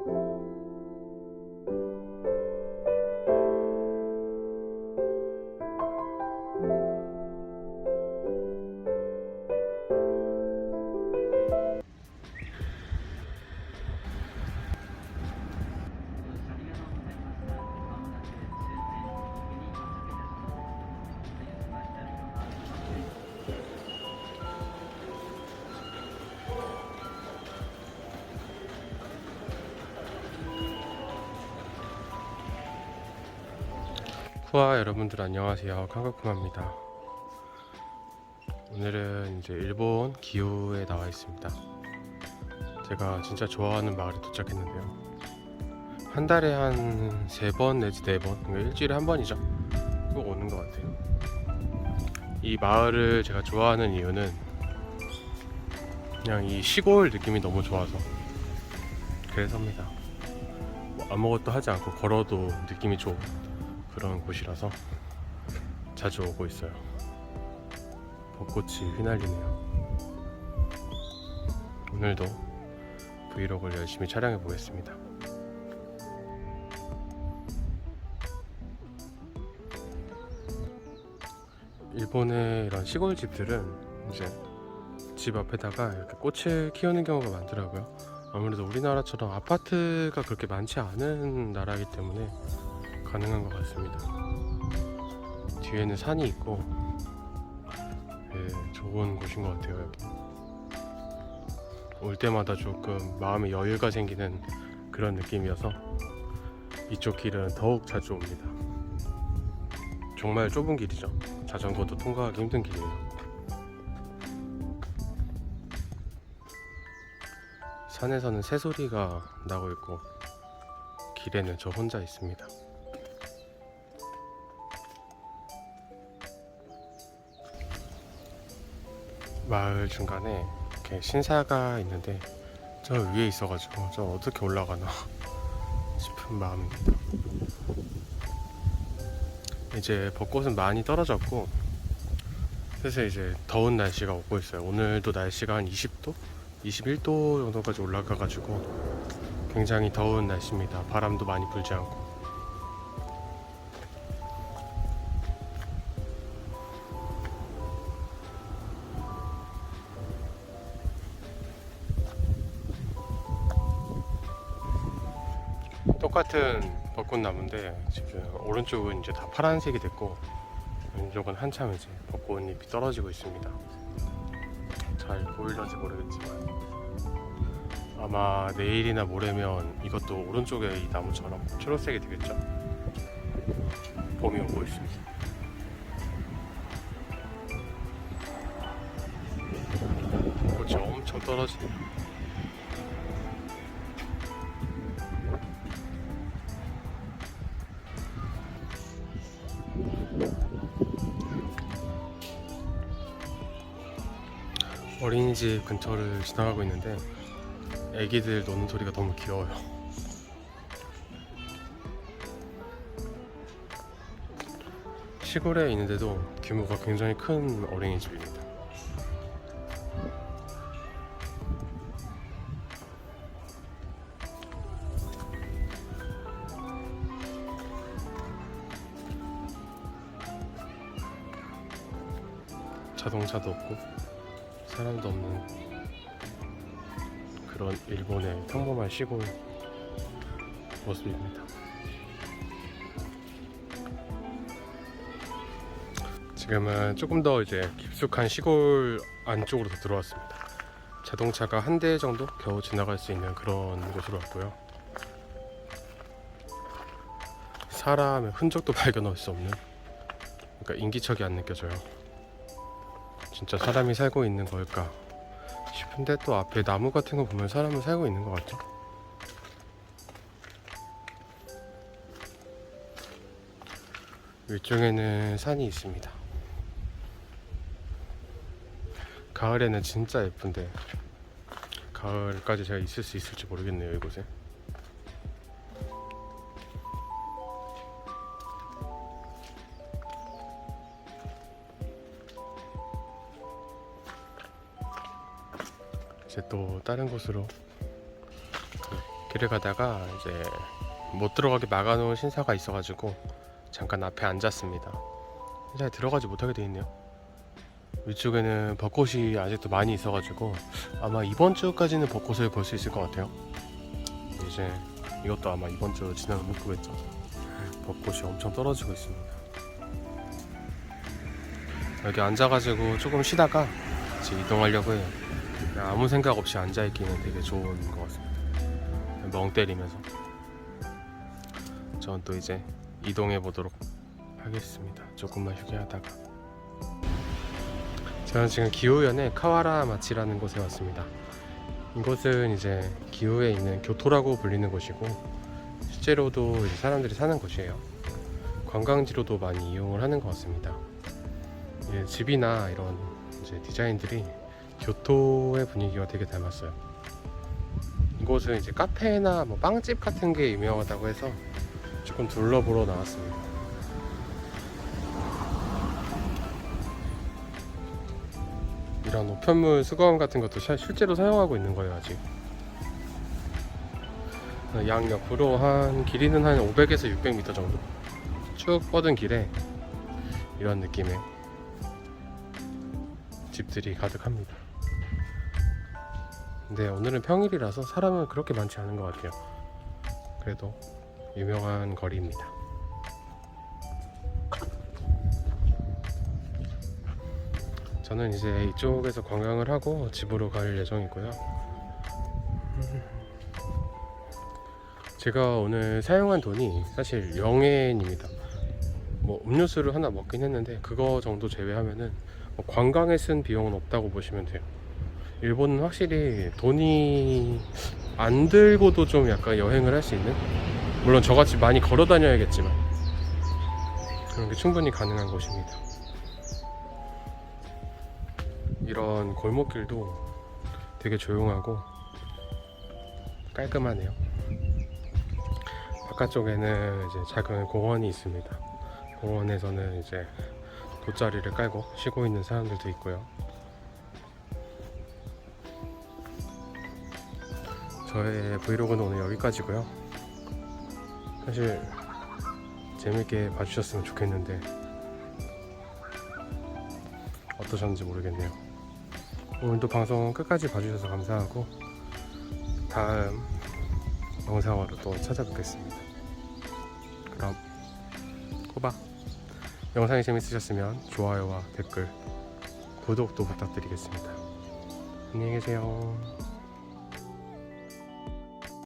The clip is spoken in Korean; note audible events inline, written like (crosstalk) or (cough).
you 쿠아 여러분들 안녕하세요. 칸카쿠마입니다. 오늘은 이제 일본 기후에 나와 있습니다. 제가 진짜 좋아하는 마을에 도착했는데요. 한 달에 한 세 번 내지 네번 그러니까 일주일에 한 번이죠. 꼭 오는 것 같아요. 이 마을을 제가 좋아하는 이유는 그냥 이 시골 느낌이 너무 좋아서 그래서입니다. 뭐 아무것도 하지 않고 걸어도 느낌이 좋고 그런 곳이라서 자주 오고 있어요. 벚꽃이 휘날리네요. 오늘도 브이로그를 열심히 촬영해 보겠습니다. 일본의 이런 시골 집들은 이제 집 앞에다가 이렇게 꽃을 키우는 경우가 많더라고요. 아무래도 우리나라처럼 아파트가 그렇게 많지 않은 나라이기 때문에 가능한 것 같습니다. 뒤에는 산이 있고 예, 좋은 곳인 것 같아요. 올 때마다 조금 마음의 여유가 생기는 그런 느낌이어서 이쪽 길은 더욱 자주 옵니다. 정말 좁은 길이죠. 자전거도 통과하기 힘든 길이에요. 산에서는 새소리가 나고 있고 길에는 저 혼자 있습니다. 마을 중간에 이렇게 신사가 있는데 저 위에 있어가지고 저 어떻게 올라가나 (laughs) 싶은 마음입니다. 이제 벚꽃은 많이 떨어졌고 슬슬 이제 더운 날씨가 오고 있어요. 오늘도 날씨가 한 20도, 21도 정도까지 올라가가지고 굉장히 더운 날씨입니다. 바람도 많이 불지 않고. 똑같은 벚꽃나무인데 지금 오른쪽은 이제 다 파란색이 됐고 왼쪽은 한참 이제 벚꽃잎이 떨어지고 있습니다. 잘 보일런지 모르겠지만 아마 내일이나 모레면 이것도 오른쪽에 이 나무처럼 초록색이 되겠죠. 봄이 오고 있습니다. 꽃이 엄청 떨어지네요. 어린이집 근처를 지나가고 있는데 애기들 노는 소리가 너무 귀여워요. 시골에 있는데도 규모가 굉장히 큰 어린이집입니다. 자동차도 없고 사람도 없는 그런 일본의 평범한 시골 모습입니다. 지금은 조금 더 이제 깊숙한 시골 안쪽으로 더 들어왔습니다. 자동차가 한 대 정도 겨우 지나갈 수 있는 그런 곳으로 왔고요. 사람의 흔적도 (laughs) 발견할 수 없는 그러니까 인기척이 안 느껴져요. 진짜 사람이 살고 있는 걸까 싶은데 또 앞에 나무 같은 거 보면 사람은 살고 있는 것 같죠? 위쪽에는 산이 있습니다. 가을에는 진짜 예쁜데 가을까지 제가 있을 수 있을지 모르겠네요 이곳에. 이제 또 다른 곳으로 그 길을 가다가 이제 못 들어가게 막아놓은 신사가 있어가지고 잠깐 앞에 앉았습니다. 잘 들어가지 못하게 돼 있네요. 위쪽에는 벚꽃이 아직도 많이 있어가지고 아마 이번 주까지는 벚꽃을 볼 수 있을 것 같아요. 이제 이것도 아마 이번 주 지나면 못 보겠죠. 벚꽃이 엄청 떨어지고 있습니다. 여기 앉아가지고 조금 쉬다가 이제 이동하려고 해요. 아무 생각 없이 앉아있기는 되게 좋은 것 같습니다. 멍 때리면서. 전또 이제 이동해 보도록 하겠습니다. 조금만 휴게 하다가. 저는 지금 기후현의 카와라 마치라는 곳에 왔습니다. 이곳은 이제 기후에 있는 교토라고 불리는 곳이고 실제로도 사람들이 사는 곳이에요. 관광지로도 많이 이용을 하는 것 같습니다. 예, 집이나 이런 디자인들이 교토의 분위기와 되게 닮았어요. 이곳은 이제 카페나 뭐 빵집 같은 게 유명하다고 해서 조금 둘러보러 나왔습니다. 이런 우편물 수거함 같은 것도 사- 실제로 사용하고 있는 거예요 아직. 양 옆으로 한 길이는 한 500에서 600m 정도 쭉 뻗은 길에 이런 느낌의 집들이 가득합니다. 근데 오늘은 평일이라서 사람은 그렇게 많지 않은 것 같아요. 그래도 유명한 거리입니다. 저는 이제 이쪽에서 관광을 하고 집으로 갈 예정이고요. 제가 오늘 사용한 돈이 사실 0엔입니다. 뭐 음료수를 하나 먹긴 했는데 그거 정도 제외하면은 뭐 관광에 쓴 비용은 없다고 보시면 돼요. 일본은 확실히 돈이 안 들고도 좀 약간 여행을 할 수 있는 물론 저같이 많이 걸어 다녀야겠지만 그런 게 충분히 가능한 곳입니다. 이런 골목길도 되게 조용하고 깔끔하네요. 바깥쪽에는 이제 작은 공원이 있습니다. 공원에서는 이제 돗자리를 깔고 쉬고 있는 사람들도 있고요. 저의 브이로그는 오늘 여기까지고요. 사실 재밌게 봐주셨으면 좋겠는데 어떠셨는지 모르겠네요. 오늘도 방송 끝까지 봐주셔서 감사하고 다음 영상으로 또 찾아뵙겠습니다. 그럼 꼬박 영상이 재밌으셨으면 좋아요와 댓글 구독도 부탁드리겠습니다. 안녕히 계세요.